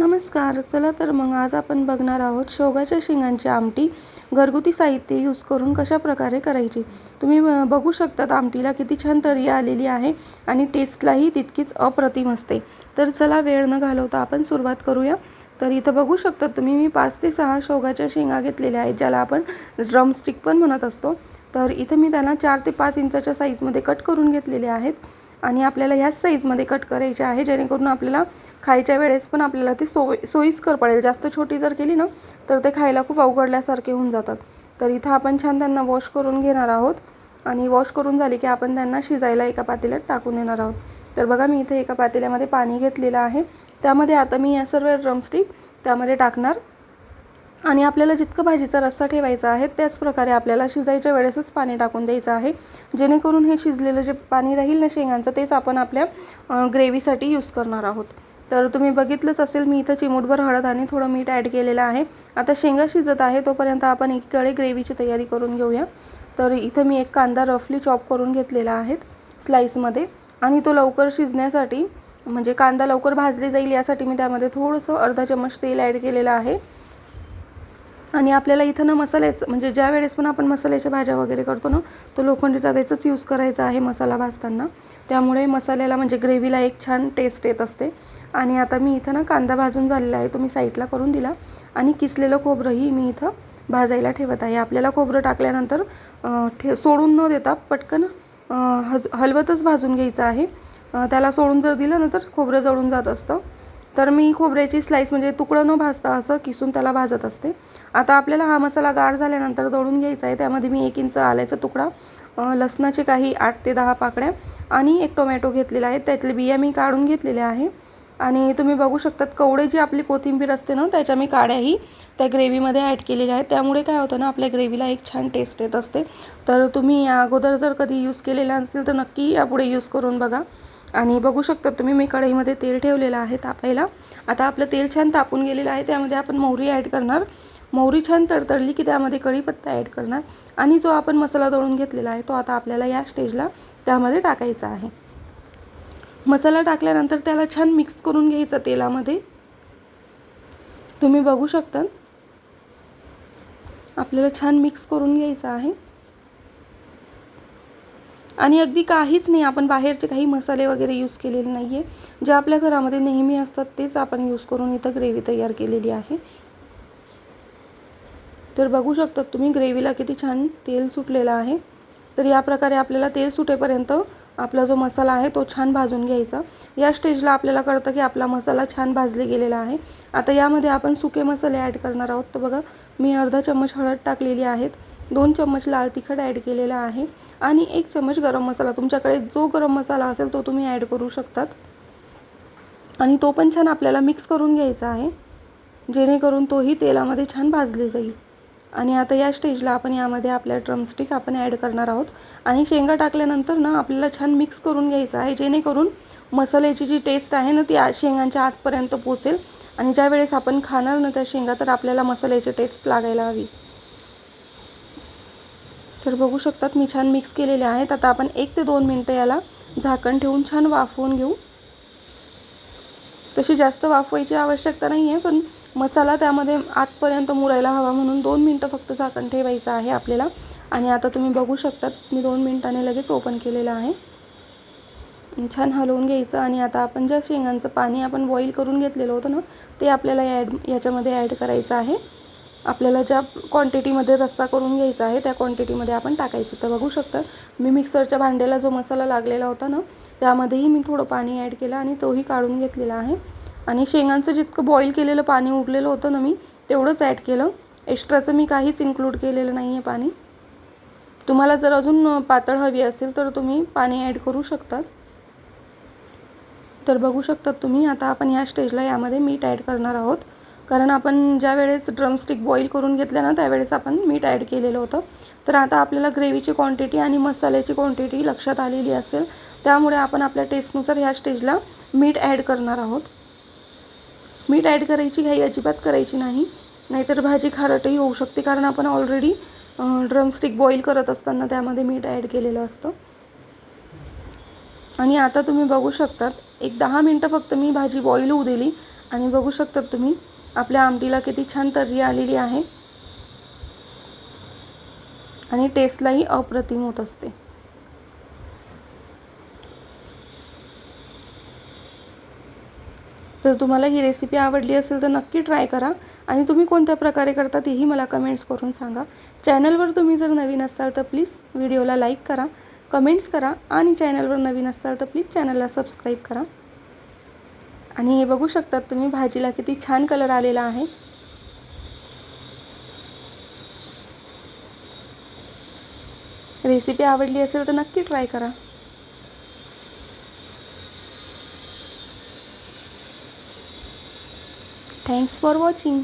नमस्कार. चला तर मग आज आपण बघणार आहोत शेवगाच्या शेंगांची आमटी. घरगुती साहित्य यूज करून कशा प्रकारे करायची? तुम्ही बघू शकतात आमटीला किती छान तरी आलेली आहे आणि टेस्टलाही तितकीच अप्रतिम असते. तर चला वेळ न घालवता आपण सुरुवात करूया. तर इथं बघू शकतात तुम्ही मी पाच ते सहा शेवगाच्या शेंगा घेतलेल्या आहेत ज्याला आपण ड्रमस्टिक पण म्हणत असतो. तर इथं मी त्यांना चार ते पाच इंचाच्या साईजमध्ये कट करून घेतलेले आहेत. आणि आपल्याला ह्याच साईजमध्ये कट करायचे आहे जेणेकरून आपल्याला खायच्या वेळेस पण आपल्याला ते सोय सोयीस्कर पडेल. जास्त छोटी जर केली ना तर ते खायला खूप अवघडल्यासारखे होऊन जातात. तर इथं आपण छान त्यांना वॉश करून घेणार आहोत. आणि वॉश करून झाली की आपण त्यांना शिजायला एका पातेल्यात टाकून देणार आहोत. तर बघा मी इथे एका पातेल्यामध्ये पाणी घेतलेलं आहे. त्यामध्ये आता मी या सर्व ड्रमस्टिक त्यामध्ये टाकणार. आणि आपल्याला जितकं भाजीचा रस्सा ठेवायचा आहे त्याचप्रकारे आपल्याला शिजायच्या वेळेसच पाणी टाकून द्यायचं आहे. जेणेकरून हे शिजलेलं जे पाणी राहील ना शेंगांचं तेच आपण आपल्या ग्रेव्हीसाठी यूज करणार आहोत. तर तुम्ही बघितलंच असेल मी इथं चिमूटभर हळद आणि थोडं मीठ ॲड केलेलं आहे. आता शेंगा शिजत आहे तोपर्यंत आपण एकीकडे ग्रेव्हीची तयारी करून घेऊया. तर इथं मी एक कांदा रफली चॉप करून घेतलेला आहे स्लाईसमध्ये आणि तो लवकर शिजण्यासाठी म्हणजे कांदा लवकर भाजले जाईल यासाठी मी त्यामध्ये थोडंसं अर्धा चम्मच तेल ॲड केलेलं आहे. आणि आपल्याला इथं ना मसाल्याचं म्हणजे ज्या वेळेस पण आपण मसाल्याच्या भाज्या वगैरे करतो ना तो लोखंडी तव्याचाच यूज करायचा आहे मसाला भाजताना. त्यामुळे मसाल्याला म्हणजे ग्रेव्हीला एक छान टेस्ट येत असते. आणि आता मी इथं ना कांदा भाजून झालेला आहे तो मी साईडला करून दिला. आणि किसलेलं खोबरंही मी इथं भाजायला ठेवत आहे. आपल्याला खोबरं टाकल्यानंतर ठे सोडून न देता पटकन हज हलवतच भाजून घ्यायचं आहे. त्याला सोडून जर दिलं ना तर खोबरं जळून जात असतं. तर मी खोबऱ्याची स्लाईस म्हणजे तुकडं न भाजता असं किसून त्याला भाजत असते. आता आपल्याला हा मसाला गार झाल्यानंतर दळून घ्यायचा आहे. त्यामध्ये मी एक इंच आल्याचा तुकडा लसणाचे काही आठ ते दहा पाकड्या आणि एक टोमॅटो घेतलेला आहे. त्यातले बिया मी काढून घेतलेल्या आहे. आणि तुम्ही बघू शकतात कवडे जी आपली कोथिंबीर असते ना त्याच्या मी काड्याही त्या ग्रेव्हीमध्ये ॲड केलेल्या आहेत. त्यामुळे काय होतं ना आपल्या ग्रेव्हीला एक छान टेस्ट येत असते. तर तुम्ही या अगोदर जर कधी यूज केलेला असेल तर नक्की यापुढे यूज करून बघा. आणि बघू शकता तुम्ही मी कढईमध्ये तेल ठेवलेलं आहे तापायला. आता आपलं तेल छान तापून गेलेलं आहे त्यामध्ये आपण मोहरी ॲड करणार. मोहरी छान तडतडली की त्यामध्ये कढीपत्ता ॲड करणार. आणि जो आपण मसाला दळून घेतलेला आहे तो आता आपल्याला या स्टेजला त्यामध्ये टाकायचा आहे. मसाला टाकल्यानंतर त्याला छान मिक्स करून घ्यायचं तेलामध्ये. तुम्ही बघू शकता. आपल्याला छान मिक्स करून घ्यायचं आहे. आणि अगदी काहीच नाही आपण बाहेरचे काही मसाले वगैरे यूज केलेले नाही आहे जे आपल्या घरामध्ये नेहमी असतात तेच आपण यूज करून इथं ग्रेव्ही तयार केलेली आहे. तर बघू शकतात तुम्ही ग्रेव्हीला किती छान तेल सुटलेलं आहे. तर या प्रकारे आपल्याला तेल सुटेपर्यंत आपला जो मसाला आहे तो छान भाजून घ्यायचा. या स्टेजला आपल्याला कळतं की आपला मसाला छान भाजले गेलेला आहे. आता यामध्ये आपण सुके मसाले ॲड करणार आहोत. तर बघा मी अर्धा चम्मच हळद टाकलेली आहेत. दोन चम्मच लाल तिखट ॲड केलेला आहे. आणि एक चम्मच गरम मसाला. तुमच्याकडे जो गरम मसाला असेल तो तुम्ही ॲड करू शकतात. आणि तो पण छान आपल्याला मिक्स करून घ्यायचा आहे. जेणेकरून तोही तेलामध्ये छान भाजले जाईल. आणि आता या स्टेजला आपण यामध्ये आपल्या ड्रमस्टिक आपण ॲड करणार आहोत. आणि शेंगा टाकल्यानंतर ना आपल्याला छान मिक्स करून घ्यायचं आहे. जेणेकरून मसाल्याची जी टेस्ट आहे ना ती शेंगांच्या आतपर्यंत पोचेल आणि ज्या वेळेस आपण खाणार ना त्या शेंगा तर आपल्याला मसाल्याची टेस्ट लागायला हवी. तर बघू शकतात मी छान मिक्स केलेले आहेत. आता आपण एक ते दोन मिनटं याला झाकण ठेवून छान वाफवून घेऊ. तशी जास्त वाफवायची आवश्यकता नाही आहे पण मसाला त्यामध्ये आतपर्यंत मुरायला हवा म्हणून दोन मिनटं फक्त झाकण ठेवायचं आहे आपल्याला. आणि आता तुम्ही बघू शकतात मी दोन मिनटाने लगेच ओपन केलेलं आहे. छान हलवून घ्यायचं आणि आता आपण ज्या शेंगांचं पाणी आपण बॉईल करून घेतलेलं होतं ना ते आपल्याला ॲड याच्यामध्ये ॲड करायचं आहे. आपल्याला ज्या क्वांटिटीमध्ये रस्सा करून घ्यायचा आहे त्या क्वांटिटीमध्ये आपण टाकायचं. तर बघू शकता मी मिक्सरच्या भांड्याला जो मसाला लागलेला होता ना त्यामध्येही मी थोडं पाणी ॲड केलं आणि तोही काढून घेतलेला आहे. आणि शेंगांचं जितकं बॉईल केलेलं पाणी उरलेलं होतं ना मी तेवढंच ॲड केलं. एक्स्ट्राचं मी काहीच इन्क्लूड केलेलं नाही आहे पाणी. तुम्हाला जर अजून पातळ हवी असेल तर तुम्ही पाणी ॲड करू शकतात. तर बघू शकतात तुम्ही आता आपण या स्टेजला यामध्ये मीठ ॲड करणार आहोत. कारण आपण ज्या वेळेस ड्रमस्टिक बॉईल करून घेतल्या ना त्यावेळेस आपण मीठ ॲड केलेलं होतं. तर आता आपल्याला ग्रेव्हीची क्वांटिटी आणि मसाल्याची क्वांटिटी लक्षात आलेली असेल त्यामुळे आपण आपल्या टेस्टनुसार ह्या स्टेजला मीठ ॲड करणार आहोत. मीठ ॲड करायची घाई अजिबात करायची नाही नाहीतर भाजी खारटही होऊ शकते कारण आपण ऑलरेडी ड्रमस्टिक बॉईल करत असताना त्यामध्ये मीठ ॲड केलेलं असतं. आणि आता तुम्ही बघू शकतात एक दहा मिनटं फक्त मी भाजी बॉईल होऊ दिली आणि बघू शकतात तुम्ही आपल्या आमटीला किती छान तर्री आलेली आहे. आणि टेस्टलाही अप्रतिम होत असते. तर तुम्हाला ही रेसिपी आवडली असेल तर नक्की ट्राय करा. आणि तुम्ही कोणत्या प्रकारे करता तेही मला कमेंट्स करून सांगा. चॅनलवर तुम्ही जर नवीन असाल तर प्लीज व्हिडिओला लाईक करा. कमेंट्स करा आणि चॅनलवर नवीन असाल तर प्लीज चॅनलला सबस्क्राईब करा. आणि हे बघू शकतात तुम्ही भाजीला किती छान कलर आलेला आहे. रेसिपी आवडली असेल तर नक्की ट्राय करा. Thanks for watching